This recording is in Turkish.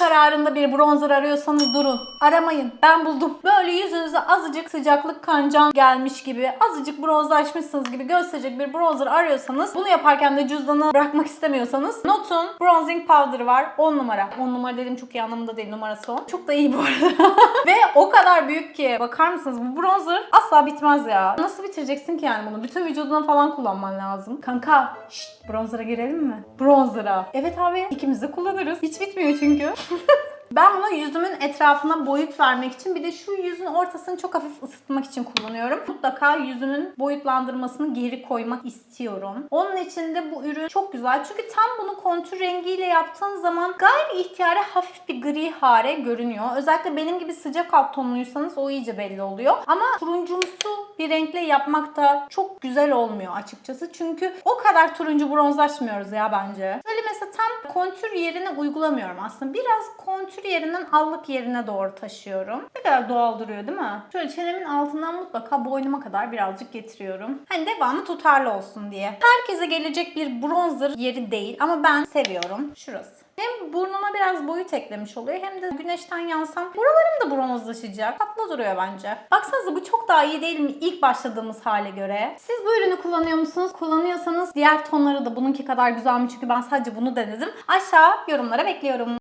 kararında bir bronzer arıyorsanız durun. Aramayın. Ben buldum. Böyle yüzünüze azıcık sıcaklık kancan gelmiş gibi, azıcık bronzlaşmışsınız gibi gösterecek bir bronzer arıyorsanız, bunu yaparken de cüzdanı bırakmak istemiyorsanız Notun bronzing powder'ı var. 10 numara. 10 numara dedim çok iyi anlamında değil. Numarası 10. Çok da iyi bu arada. Ve o kadar büyük ki bakar mısınız bu bronzer asla bitmez ya. Nasıl bitireceksin ki yani bunu? Bütün vücuduna falan kullanman lazım. Kanka şşt bronzera girelim mi? Bronzera. Evet abi ikimiz de kullanırız. Hiç bitmiyor çünkü. Ben bunu yüzümün etrafına boyut vermek için bir de şu yüzün ortasını çok hafif ısıtmak için kullanıyorum. Mutlaka yüzümün boyutlandırmasını geri koymak istiyorum. Onun için de bu ürün çok güzel. Çünkü tam bunu kontür rengiyle yaptığın zaman gayri ihtiyari hafif bir gri hale görünüyor. Özellikle benim gibi sıcak alt tonluysanız o iyice belli oluyor. Ama turuncumsu bir renkle yapmak da çok güzel olmuyor açıkçası. Çünkü o kadar turuncu bronzlaşmıyoruz ya bence. Böyle mesela tam kontür yerine uygulamıyorum aslında. Biraz kontür yerinden allık yerine doğru taşıyorum. Ne kadar doğal duruyor değil mi? Şöyle çenemin altından mutlaka boynuma kadar birazcık getiriyorum. Hani devamı tutarlı olsun diye. Herkese gelecek bir bronzer yeri değil ama ben seviyorum. Şurası. Hem burnuma biraz boyut eklemiş oluyor hem de güneşten yansam buralarım da bronzlaşacak. Tatlı duruyor bence. Baksanıza bu çok daha iyi değil mi ilk başladığımız hale göre? Siz bu ürünü kullanıyor musunuz? Kullanıyorsanız diğer tonları da bununki kadar güzel mi? Çünkü ben sadece bunu denedim. Aşağı yorumlara bekliyorum.